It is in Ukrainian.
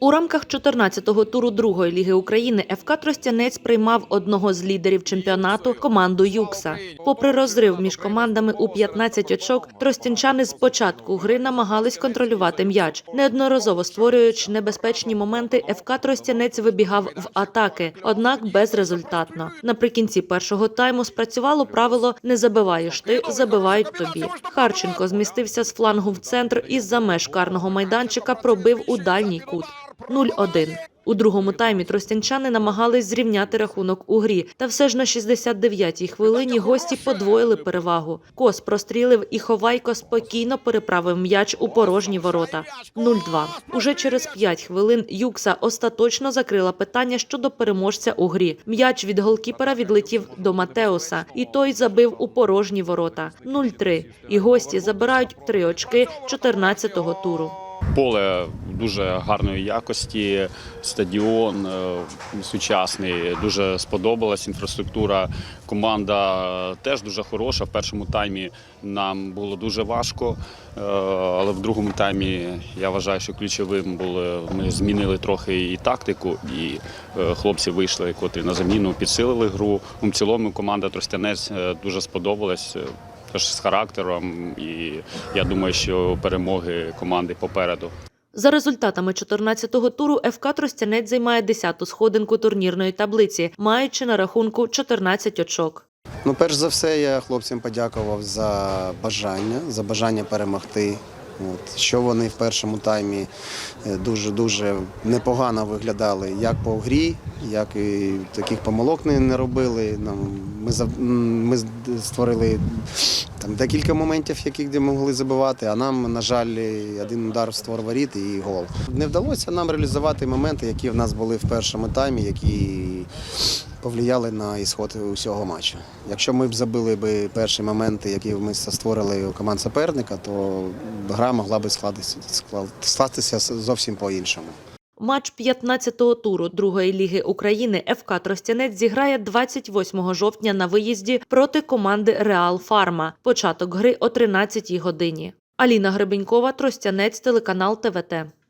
У рамках 14-го туру другої ліги України ФК Тростянець приймав одного з лідерів чемпіонату команду Юкса. Попри розрив між командами у 15 очок, тростянчани з початку гри намагались контролювати м'яч, неодноразово створюючи небезпечні моменти. ФК Тростянець вибігав в атаки, однак безрезультатно. Наприкінці першого тайму спрацювало правило «не забиваєш ти, забивають тобі». Харченко змістився з флангу в центр і з-за меж карного майданчика пробив у дальній кут. 0-1. У другому таймі тростянчани намагались зрівняти рахунок у грі, та все ж на 69-й хвилині гості подвоїли перевагу. Кос прострілив і Ховайко спокійно переправив м'яч у порожні ворота. 0-2. Уже через 5 хвилин Юкса остаточно закрила питання щодо переможця у грі. М'яч від голкіпера відлетів до Матеуса, і той забив у порожні ворота. 0-3. І гості забирають три очки 14-го туру. Поле дуже гарної якості, стадіон е, сучасний, дуже сподобалась інфраструктура. Команда теж дуже хороша. В першому таймі нам було дуже важко, е, але в другому таймі я вважаю, що ключовим було ми змінили трохи і тактику, і е, хлопці вийшли, котрі на заміну підсилили гру. У цілому команда Тростянець дуже сподобалась. Теж з характером, і я думаю, що перемоги команди попереду. За результатами 14-го туру ФК Тростянець займає 10-ту сходинку турнірної таблиці, маючи на рахунку 14 очок. Ну, перш за все, я хлопцям подякував за бажання, за бажання перемогти. От, що вони в першому таймі дуже-дуже непогано виглядали, як по грі, як і таких помилок не, не робили. Нам, ми, ми створили там, декілька моментів, яких де могли забивати, а нам, на жаль, один удар створ воріт і гол. Не вдалося нам реалізувати моменти, які в нас були в першому таймі, які повлияли на ісход усього матчу. Якщо ми б забили б перші моменти, які ми створили у команд суперника, то гра могла б складатися, скластися зовсім по-іншому. Матч 15-го туру другої ліги України ФК Тростянець зіграє 28 жовтня на виїзді проти команди Реал Фарма. Початок гри о 13-й годині. Аліна Гребенькова, Тростянець, телеканал ТВТ.